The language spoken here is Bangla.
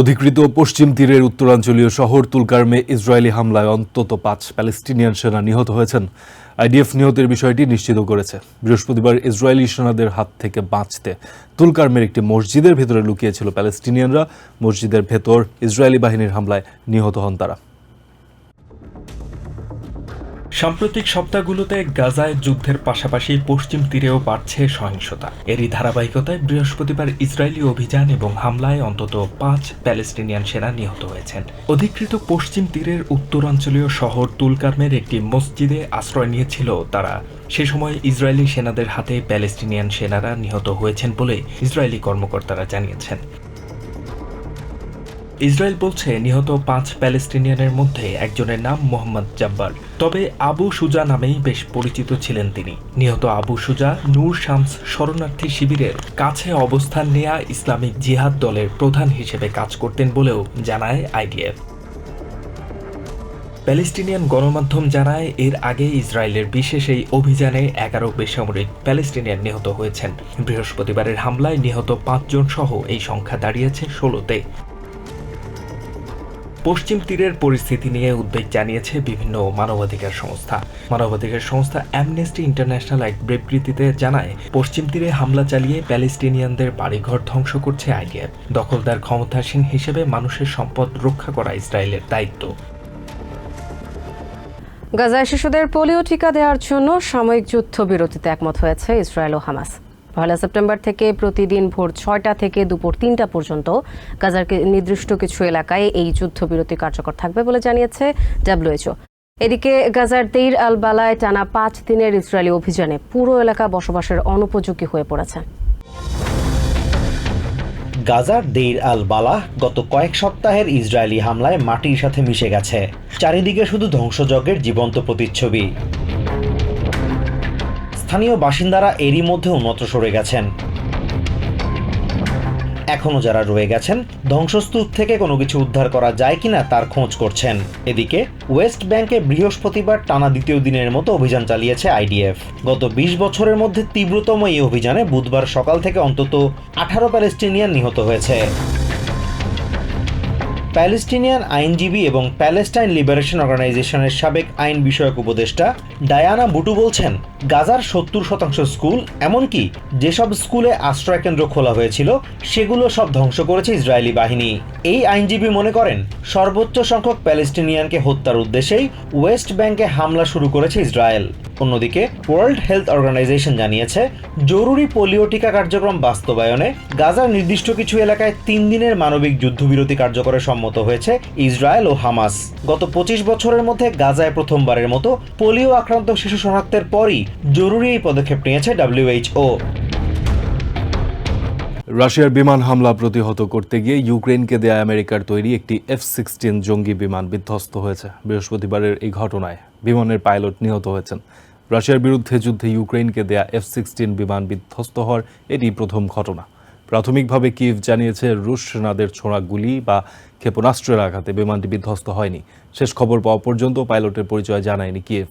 অধিকৃত পশ্চিম তীরের উত্তরাঞ্চলীয় শহর তুলকার্মে ইসরায়েলি হামলায় অন্তত পাঁচ প্যালেস্টিনিয়ান সেনা নিহত হয়েছেন। আইডিএফ নিহতের বিষয়টি নিশ্চিত করেছে। বৃহস্পতিবার ইসরায়েলি সেনাদের হাত থেকে বাঁচতে তুলকার্মের একটি মসজিদের ভেতরে লুকিয়েছিল প্যালেস্টিনিয়ানরা। মসজিদের ভেতর ইসরায়েলি বাহিনীর হামলায় নিহত হন তারা। সাম্প্রতিক সপ্তাহগুলোতে গাজায় যুদ্ধের পাশাপাশি পশ্চিম তীরেও বাড়ছে সহিংসতা। এরই ধারাবাহিকতায় বৃহস্পতিবার ইসরায়েলি অভিযান এবং হামলায় অন্তত পাঁচ প্যালেস্টিনিয়ান সেনা নিহত হয়েছেন। অধিকৃত পশ্চিম তীরের উত্তরাঞ্চলীয় শহর তুলকার্মের একটি মসজিদে আশ্রয় নিয়েছিল তারা। সে সময় ইসরায়েলি সেনাদের হাতে প্যালেস্টিনিয়ান সেনারা নিহত হয়েছেন বলে ইসরায়েলি কর্মকর্তারা জানিয়েছেন। ইসরায়েল বলছে, নিহত পাঁচ প্যালেস্টিনিয়ানের মধ্যে একজনের নাম মোহাম্মদ জাব্বার। তবে আবু সুজা নামেই বেশ পরিচিত ছিলেন তিনি। নিহত আবু সুজা নূর শামস শরণার্থী শিবিরের কাছে অবস্থান নেয়া ইসলামিক জিহাদ দলের প্রধান হিসেবে কাজ করতেন বলেও জানায় আইডিএফ। প্যালেস্টিনিয়ান গণমাধ্যম জানায়, এর আগে ইসরায়েলের বিশেষ এই অভিযানে এগারো বেসামরিক প্যালেস্টিনিয়ান নিহত হয়েছেন। বৃহস্পতিবারের হামলায় নিহত পাঁচজন সহ এই সংখ্যা দাঁড়িয়েছে ষোলোতে। পশ্চিম তীরের পরিস্থিতি নিয়ে উদ্বেগ জানিয়েছে বিভিন্ন মানবাধিকার সংস্থা। মানবাধিকার সংস্থা অ্যামনেস্টি ইন্টারন্যাশনাল এক বিবৃতিতে জানায়, পশ্চিম তীরে হামলা চালিয়ে প্যালেস্টিনিয়ানদের বাড়িঘর ধ্বংস করছে আইডিএফ। দখলদার ক্ষমতাসীন হিসেবে মানুষের সম্পদ রক্ষা করা ইসরায়েলের দায়িত্ব। গাজায় শিশুদের পোলিও টিকা দেওয়ার জন্য সাময়িক যুদ্ধবিরতিতে একমত হয়েছে ইসরায়েল ও হামাস। পয়লা সেপ্টেম্বর থেকে প্রতিদিন ভোর ছয়টা থেকে দুপুর তিনটা পর্যন্ত গাজার নির্দিষ্ট কিছু এলাকায় এই যুদ্ধবিরতি কার্যকর থাকবে বলে জানিয়েছে ডাব্লিউএইচও। এদিকে গাজার দেইর আল বালায় টানা পাঁচ দিনের ইসরায়েলি অভিযানে পুরো এলাকা বসবাসের অনুপযোগী হয়ে পড়েছে। গাজার দেইর আল বালাহ গত কয়েক সপ্তাহের ইসরায়েলি হামলায় মাটির সাথে মিশে গেছে। চারিদিকে শুধু ধ্বংসযজ্ঞের জীবন্ত প্রতিচ্ছবি। স্থানীয় বাসিন্দারা এরই মধ্যে উন্নত সরে গেছেন। এখনও যারা রয়ে গেছেন, ধ্বংসস্তূপ থেকে কোনো কিছু উদ্ধার করা যায় কিনা তার খোঁজ করছেন। এদিকে, ওয়েস্ট ব্যাংকে বৃহস্পতিবার টানা দ্বিতীয় দিনের মতো অভিযান চালিয়েছে আইডিএফ। গত বিশ বছরের মধ্যে তীব্রতম এই অভিযানে বুধবার সকাল থেকে অন্তত আঠারো প্যালেস্টিনিয়ান নিহত হয়েছে। প্যালেস্টিনিয়ান আইনজীবী এবং প্যালেস্টাইন লিবারেশন অর্গানাইজেশনের সাবেক আইন বিষয়ক উপদেষ্টা ডায়ানা বুটু বলছেন, গাজার সত্তর শতাংশ স্কুল, এমনকি যেসব স্কুলে আশ্রয়কেন্দ্র খোলা হয়েছিল, সেগুলো সব ধ্বংস করেছে ইসরায়েলি বাহিনী। এই আইনজীবী মনে করেন, সর্বোচ্চ সংখ্যক প্যালেস্টিনিয়ানকে হত্যার উদ্দেশ্যেই ওয়েস্ট ব্যাংকে হামলা শুরু করেছে ইসরায়েল। অন্যদিকে ওয়ার্ল্ড হেলথ অর্গানাইজেশন জানিয়েছে, জরুরি পোলিও টিকা কার্যক্রম বাস্তবায়নে গাজার নির্দিষ্ট কিছু এলাকায় তিন দিনের মানবিক যুদ্ধবিরতি কার্যকরে সম্মত হয়েছে ইসরায়েল ও হামাস। গত পঁচিশ বছরের মধ্যে গাজায় প্রথমবারের মতো পোলিও আক্রান্ত শিশু শনাক্তের পরই জরুরি এই পদক্ষেপ নিয়েছে ডাব্লিউএইচও রাশিয়ার বিমান হামলা প্রতিহত করতে গিয়ে ইউক্রেনকে দেয়া আমেরিকার তৈরি একটি এফ সিক্সটিন জঙ্গি বিমান বিধ্বস্ত হয়েছে। বৃহস্পতিবারের এই ঘটনায় বিমানের পাইলট নিহত হয়েছেন। রাশিয়ার বিরুদ্ধে যুদ্ধে ইউক্রেনকে দেয়া এফ সিক্সটিন বিমান বিধ্বস্ত হওয়ার এটি প্রথম ঘটনা। প্রাথমিকভাবে কিভ জানিয়েছে, রুশ সেনাদের ছোঁড়া গুলি বা ক্ষেপণাস্ত্রের আঘাতে বিমানটি বিধ্বস্ত হয়নি। শেষ খবর পাওয়া পর্যন্ত পাইলটের পরিচয় জানায়নি কিয়েভ।